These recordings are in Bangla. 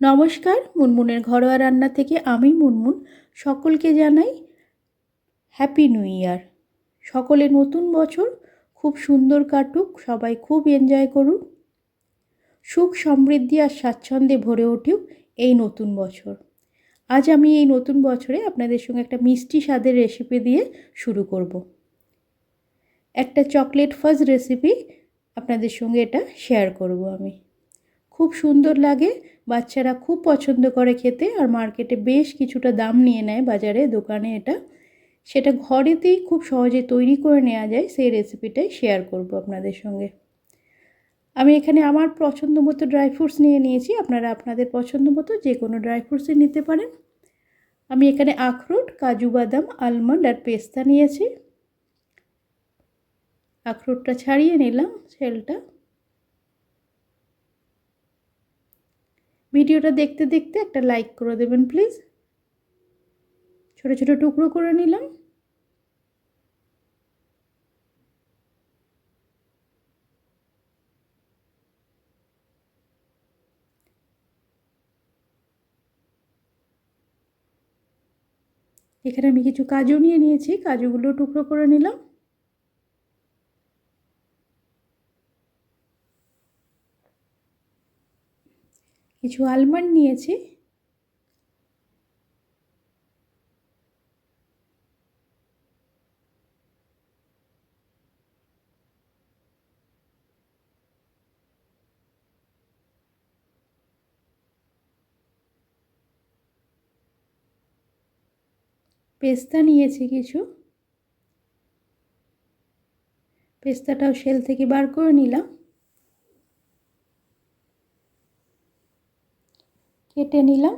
নমস্কার, মুনমুনের ঘরোয়া রান্না থেকে আমি মুনমুন সকলকে জানাই হ্যাপি নিউ ইয়ার সকলে নতুন বছর খুব সুন্দর কাটুক, সবাই খুব এনজয় করুক, সুখ সমৃদ্ধি আর স্বাচ্ছন্দ্যে ভরে উঠুক এই নতুন বছর। আজ আমি এই নতুন বছরে আপনাদের সঙ্গে একটা মিষ্টি স্বাদের রেসিপি দিয়ে শুরু করব। একটা চকলেট ফাজ রেসিপি আপনাদের সঙ্গে এটা শেয়ার করব আমি। খুব সুন্দর লাগে বাচ্চারা খুব পছন্দ করে খেতে আর মার্কেটে বেশ কিছুটা দাম নিয়ে নেয় বাজারে, দোকানে এটা। সেটা ঘরেতেই খুব সহজে তৈরি করে নেওয়া যায়, সেই রেসিপিটাই শেয়ার করব আপনাদের সঙ্গে। আমি এখানে আমার পছন্দ মতো ড্রাই ফ্রুটস নিয়ে নিয়েছি, আপনারা আপনাদের পছন্দ মতো যে কোনো ড্রাই ফ্রুটসই নিতে পারেন। আমি এখানে আখরোট, কাজু বাদাম আলমন্ড আর পেস্তা নিয়েছি। আখরোটটা ছাড়িয়ে নিলাম সেলটা ভিডিওটা দেখতে দেখতে একটা লাইক করে দেবেন প্লিজ ছোট ছোট টুকরো করে নিলাম। এখানে আমি কিছু কাজু নিয়ে নিয়েছি, কাজুগুলো টুকরো করে নিলাম। কিছু আলমন্ড নিয়েছি। পেস্তা নিয়েছি কিছু। পেস্তাটাও শেল থেকে বার করে নিলাম। কেটে নিলাম।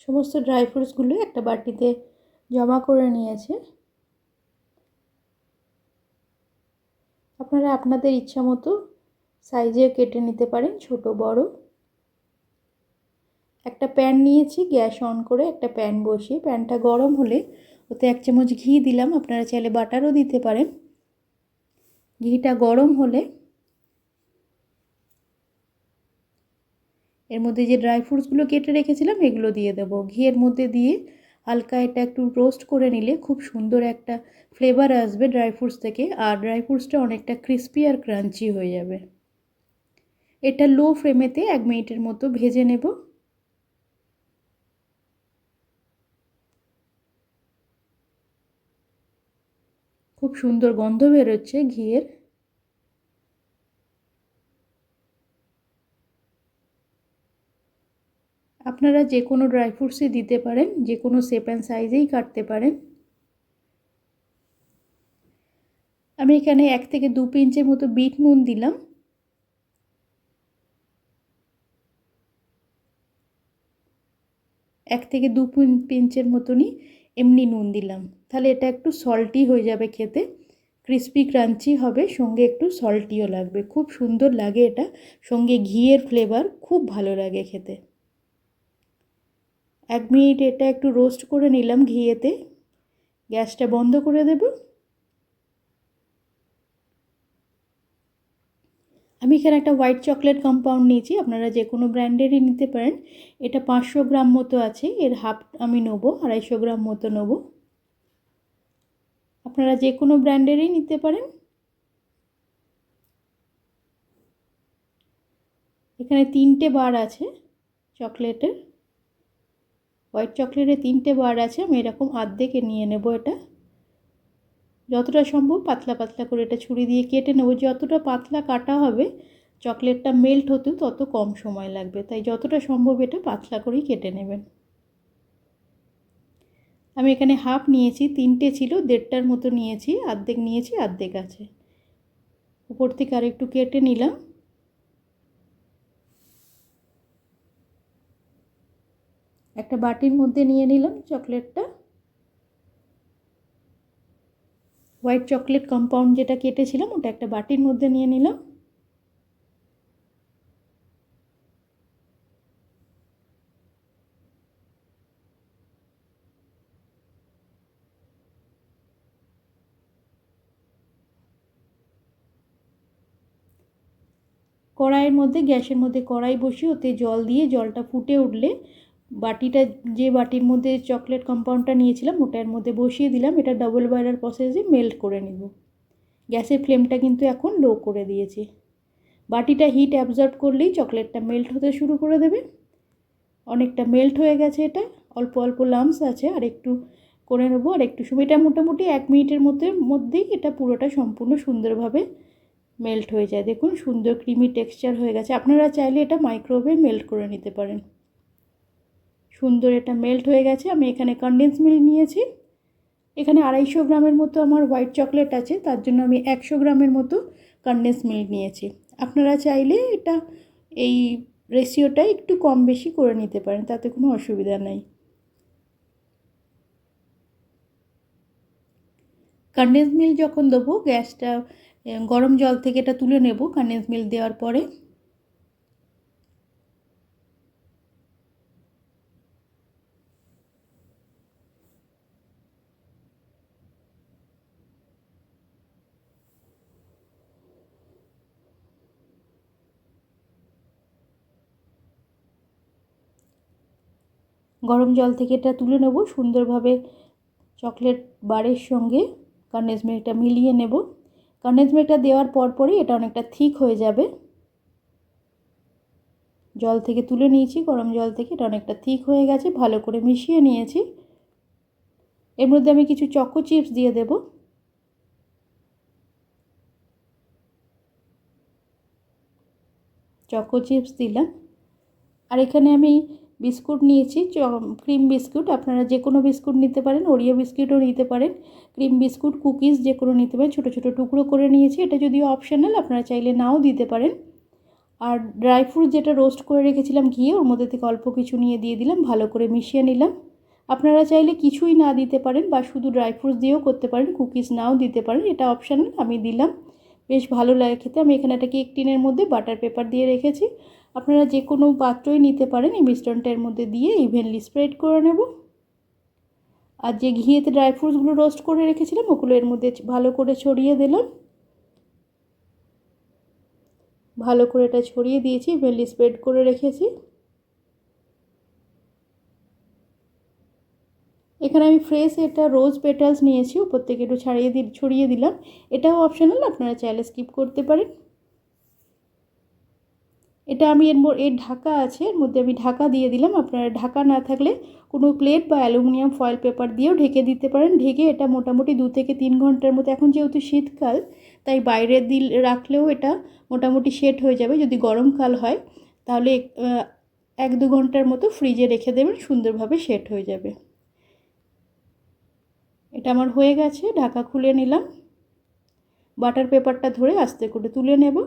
সমস্ত ড্রাই ফ্রুটসগুলো একটা বাটিতে জমা করে নিয়েছে। আপনারা আপনাদের ইচ্ছা মতো সাইজে কেটে নিতে পারেন, ছোট, বড়। একটা প্যান নিয়েছি, গ্যাস অন করে একটা প্যান বসিয়ে, প্যানটা গরম হলে ওতে এক চামচ ঘি দিলাম, আপনারা চাইলে বাটারও দিতে পারেন। ঘিটা গরম হলে এর মধ্যে যে ড্রাই ফ্রুটসগুলো কেটে রেখেছিলাম, এগুলো দিয়ে দেবো। ঘিয়ের মধ্যে দিয়ে হালকা এটা একটু রোস্ট করে নিলে খুব সুন্দর একটা ফ্লেভার আসবে ড্রাই ফ্রুটস থেকে। আর ড্রাই ফ্রুটসটা অনেকটা ক্রিস্পি আর ক্রাঞ্চি হয়ে যাবে। এটা লো ফ্লেমেতে এক মিনিটের মতো ভেজে নেব। খুব সুন্দর গন্ধ বেরোচ্ছে ঘিয়ের। আপনারা যে কোনো ড্রাই ফ্রুটসই দিতে পারেন, যে কোনো শেপ অ্যান্ড সাইজেই কাটতে পারেন। আমি এখানে এক থেকে দু পিঞ্চের মতো বিট নুন দিলাম। এক থেকে দু পিঞ্চের মতনই এমনি নুন দিলাম। তাহলে এটা একটু সল্টি হয়ে যাবে খেতে। ক্রিস্পি ক্রাঞ্চি হবে, সঙ্গে একটু সল্টিও লাগবে। খুব সুন্দর লাগে এটা। সঙ্গে ঘিয়ের ফ্লেভার খুব ভালো লাগে খেতে। এক মিনিট এটা একটু রোস্ট করে নিলাম ঘিয়েতে। গ্যাসটা বন্ধ করে দেব। আমি এখানে একটা হোয়াইট চকলেট কম্পাউন্ড নিয়েছি, আপনারা যে কোনো ব্র্যান্ডেরই নিতে পারেন। এটা পাঁচশো গ্রাম মতো আছে, এর হাফ আমি নেব, আড়াইশো গ্রাম মতো নেব। আপনারা যে কোনো ব্র্যান্ডেরই নিতে পারেন। এখানে তিনটে বার আছে চকলেটের। হোয়াইট চকলেটে তিনটে বার আছে, আমি এরকম আর্ধেকে নিয়ে নেব এটা। যতটা সম্ভব পাতলা পাতলা করে এটা ছুরি দিয়ে কেটে নেব। যতটা পাতলা কাটা হবে, চকলেটটা মেল্ট হতেও তত কম সময় লাগবে। তাই যতটা সম্ভব এটা পাতলা করেই কেটে নেবেন। আমি এখানে হাফ নিয়েছি, তিনটে ছিল, দেড়টার মতো নিয়েছি, আর্ধেক নিয়েছি, আর্ধেক আছে। উপর থেকে আর একটু কেটে নিলাম। একটা বাটির মধ্যে নিয়ে নিলাম চকলেটটা। হোয়াইট চকলেট কম্পাউন্ড যেটা কেটেছিলাম, ওটা একটা বাটির মধ্যে নিয়ে নিলাম। কড়াইয়ের মধ্যে, গ্যাসের মধ্যে কড়াই বসিয়ে ওতে জল দিয়ে জলটা ফুটে উঠলে বাটিটা, যে বাটির মধ্যে চকলেট কম্পাউন্ডটা নিয়েছিলাম, ওটার মধ্যে বসিয়ে দিলাম। এটা ডবল বয়লার প্রসেসে মেল্ট করে নেব। গ্যাসের ফ্লেমটা কিন্তু এখন লো করে দিয়েছি। বাটিটা হিট অ্যাবজর্ব করলেই চকলেটটা মেল্ট হতে শুরু করে দেবে। অনেকটা মেল্ট হয়ে গেছে এটা। অল্প অল্প লামস আছে। আর একটু করে নেব। আর একটু সময়, এটা মোটামুটি এক মিনিটের মধ্যে, মধ্যেই এটা পুরোটা সম্পূর্ণ সুন্দরভাবে মেল্ট হয়ে যায়। দেখুন, সুন্দর ক্রিমি টেক্সচার হয়ে গেছে। আপনারা চাইলে এটা মাইক্রোওয়েভে মেল্ট করে নিতে পারেন। সুন্দর এটা মেল্ট হয়ে গেছে। আমি এখানে কনডেন্স মিল্ক নিয়েছি। এখানে আড়াইশো গ্রামের মতো আমার হোয়াইট চকলেট আছে। তার জন্য আমি একশো গ্রামের মতো কনডেন্স মিল্ক নিয়েছি। আপনারা চাইলে এটা এই রেশিওটা একটু কম বেশি করে নিতে পারেন, তাতে কোনো অসুবিধা নাই। কনডেন্স মিল্ক যখন দেবো, গ্যাসটা, গরম জল থেকে এটা তুলে নেব কনডেন্স মিল্ক দেওয়ার পরে। গরম জল থেকে এটা তুলে নেব। সুন্দরভাবে চকলেট বারের সঙ্গে কন্ডেন্স মিল্কটা মিলিয়ে নেব। কন্ডেন্স মিল্কটা দেওয়ার পর পরই এটা অনেকটা থিক হয়ে যাবে। জল থেকে তুলে নিয়েছি, গরম জল থেকে এটা অনেকটা থিক হয়ে গেছে, ভালো করে মিশিয়ে নিয়েছি। এর মধ্যে আমি কিছু চকো চিপস দিয়ে দেব। চকো চিপস দিলাম। আর এখানে আমি বিস্কুট নিয়েছি, চ, ক্রিম বিস্কুট, আপনারা যে কোনো বিস্কুট নিতে পারেন, ওরিও বিস্কুটও নিতে পারেন। ক্রিম বিস্কুট, কুকিজ যে কোনো নিতে পারেন, ছোটো ছোটো টুকরো করে নিয়েছি, এটা যদিও অপশনাল, আপনারা চাইলে নাও দিতে পারেন। আর ড্রাই ফ্রুট যেটা রোস্ট করে রেখেছিলাম ঘিয়ে, ওর মধ্যে থেকে অল্প কিছু নিয়ে দিয়ে দিলাম, ভালো করে মিশিয়ে নিলাম। আপনারা চাইলে কিছুই না দিতে পারেন, বা শুধু ড্রাই ফ্রুটস দিয়েও করতে পারেন, কুকিজ নাও দিতে পারেন, এটা অপশানাল, আমি দিলাম। বেশ ভালো লাগে খেতে, আমি এখানে একটা কেক টিনের মধ্যে বাটার পেপার দিয়ে রেখেছি। আপনারা যে কোনো পাত্রই নিতে পারেন এই মিশ্রণটার মধ্যে দিয়ে ইভেনলি স্প্রেড করে নেব। আর যে ঘিয়েতে ড্রাই ফ্রুটসগুলো রোস্ট করে রেখেছিলাম, ওগুলো এর মধ্যে ভালো করে ছড়িয়ে দিলাম। ভালো করে এটা ছড়িয়ে দিয়েছি ইভেনলি স্প্রেড করে রেখেছি। এখানে আমি ফ্রেশ এটা রোজ পেটালস নিয়েছি, উপর থেকে একটু ছাড়িয়ে দি ছড়িয়ে দিলাম। এটাও অপশনাল আপনারা চাইলে স্কিপ করতে পারেন। এটা আমি এর এর ঢাকা আছে, এর মধ্যে আমি ঢাকা দিয়ে দিলাম। আপনারা ঢাকা না থাকলে কোনো প্লেট বা অ্যালুমিনিয়াম ফয়েল পেপার দিয়েও ঢেকে দিতে পারেন। ঢেকে এটা মোটামুটি দু থেকে তিন ঘণ্টার মতো, এখন যেহেতু শীতকাল, তাই বাইরে দিল, রাখলেও এটা মোটামুটি সেট হয়ে যাবে। যদি গরমকাল হয়, তাহলে এক দু ঘণ্টার মতো ফ্রিজে রেখে দেবেন, সুন্দরভাবে সেট হয়ে যাবে। এটা আমার হয়ে গেছে, ঢাকা খুলে নিলাম। বাটার পেপারটা ধরে আস্তে করে তুলে নেব।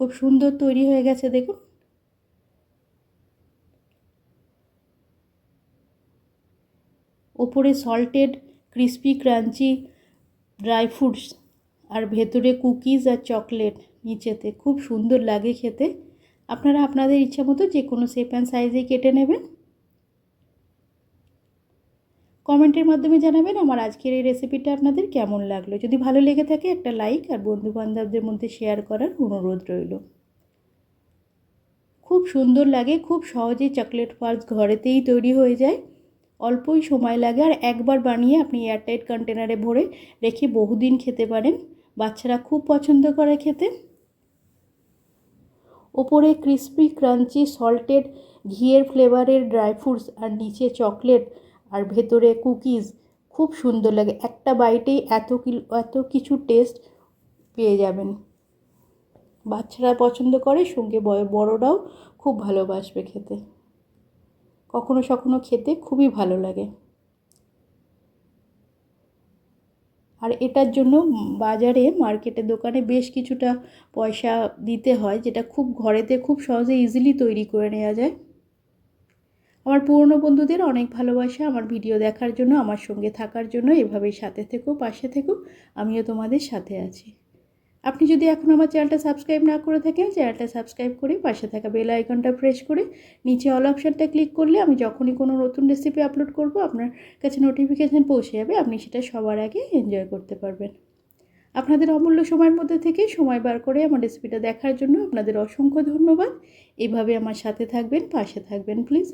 খুব সুন্দর তৈরি হয়ে গেছে, দেখুন। ওপরে salted crispy crunchy dry fruits আর ভেতরে কুকিজ আর চকলেট নিচেতে। খুব সুন্দর লাগে খেতে। আপনারা আপনাদের ইচ্ছা মতো যে কোনো শেপ অ্যান্ড সাইজেই কেটে নেবেন। কমেন্টের মাধ্যমে জানাবেন আমার আজকের এই রেসিপিটা আপনাদের কেমন লাগল। যদি ভালো লেগে থাকে একটা লাইক আর বন্ধুবান্ধবদের মধ্যে শেয়ার করার অনুরোধ রইল। খুব সুন্দর লাগে, খুব সহজেই চকলেট পার্স ঘরেতেই তৈরি হয়ে যায়। অল্পই সময় লাগে আর একবার বানিয়ে আপনি এয়ারটাইট কন্টেনারে ভরে রেখে বহুদিন খেতে পারেন। বাচ্চারা খুব পছন্দ করে খেতে। ওপরে ক্রিসপি, ক্রাঞ্চি, সল্টেড, ঘিয়ের ফ্লেভারের ড্রাই ফ্রুটস আর নিচে চকলেট আর ভেতরে কুকিজ খুব সুন্দর লাগে। একটা বাইটেই এত এত কিছু টেস্ট পেয়ে যাবেন। বাচ্চারা পছন্দ করে, সঙ্গে বড়রাও খুব ভালোবাসবে খেতে। কখনো সখনো খেতে খুবই ভালো লাগে। আর এটার জন্য বাজারে মার্কেটের দোকানে বেশ কিছুটা পয়সা দিতে হয়, যেটা খুব ঘরেতে খুব সহজে ইজিলি তৈরি করে নেওয়া যায়। আমার পুরনো বন্ধুদের অনেক ভালোবাসা, আমার ভিডিও দেখার জন্য, আমার সঙ্গে থাকার জন্য এভাবেই সাথে থেকো, পাশে থেকো, আমিও তোমাদের সাথে আছি। আপনি যদি এখন আমার চ্যানেলটা সাবস্ক্রাইব না করে থাকেন, চ্যানেলটা সাবস্ক্রাইব করে পাশে থাকা বেল আইকনটা প্রেস করে নিচে অল অপশানটা ক্লিক করলে আমি যখনই কোনো নতুন রেসিপি আপলোড করব, আপনার কাছে নোটিফিকেশান পৌঁছে যাবে, আপনি সেটা সবার আগে এনজয় করতে পারবেন। আপনাদের অমূল্য সময়ের মধ্যে থেকে সময় বার করে আমার রেসিপিটা দেখার জন্য আপনাদের অসংখ্য ধন্যবাদ। এভাবে আমার সাথে থাকবেন, পাশে থাকবেন প্লিজ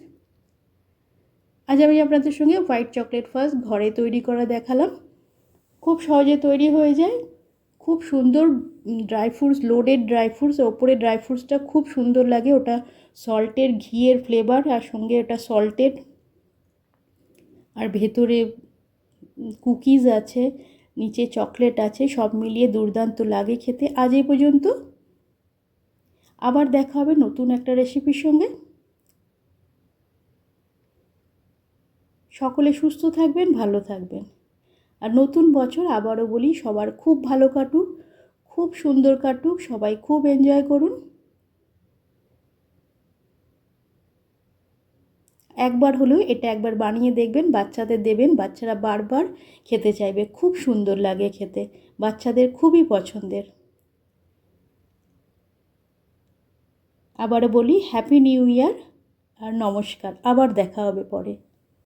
আজ আমি আপনাদের সঙ্গে হোয়াইট চকলেট ফার্স্ট ঘরে তৈরি করা দেখালাম। খুব সহজে তৈরি হয়ে যায়। খুব সুন্দর dry fruits, loaded dry fruits, ওপরে ড্রাই ফ্রুটসটা খুব সুন্দর লাগে। ওটা সল্টের ঘিয়ের ফ্লেভার আর সঙ্গে ওটা সল্টেড। আর ভেতরে কুকিজ আছে, নিচে চকলেট আছে, সব মিলিয়ে দুর্দান্ত লাগে খেতে। আজ এই পর্যন্ত। আবার দেখা হবে নতুন একটা রেসিপির সঙ্গে। সকলে সুস্থ থাকবেন, ভালো থাকবেন। আর নতুন বছর আবারও বলি, সবার খুব ভালো কাটুক, খুব সুন্দর কাটুক, সবাই খুব এনজয় করুন। একবার হলেও এটা একবার বানিয়ে দেখবেন, বাচ্চাদের দেবেন, বাচ্চারা বারবার খেতে চাইবে, খুব সুন্দর লাগে খেতে, বাচ্চাদের খুবই পছন্দের। আবারও বলি হ্যাপি নিউ ইয়ার আর নমস্কার, আবার দেখা হবে পরে।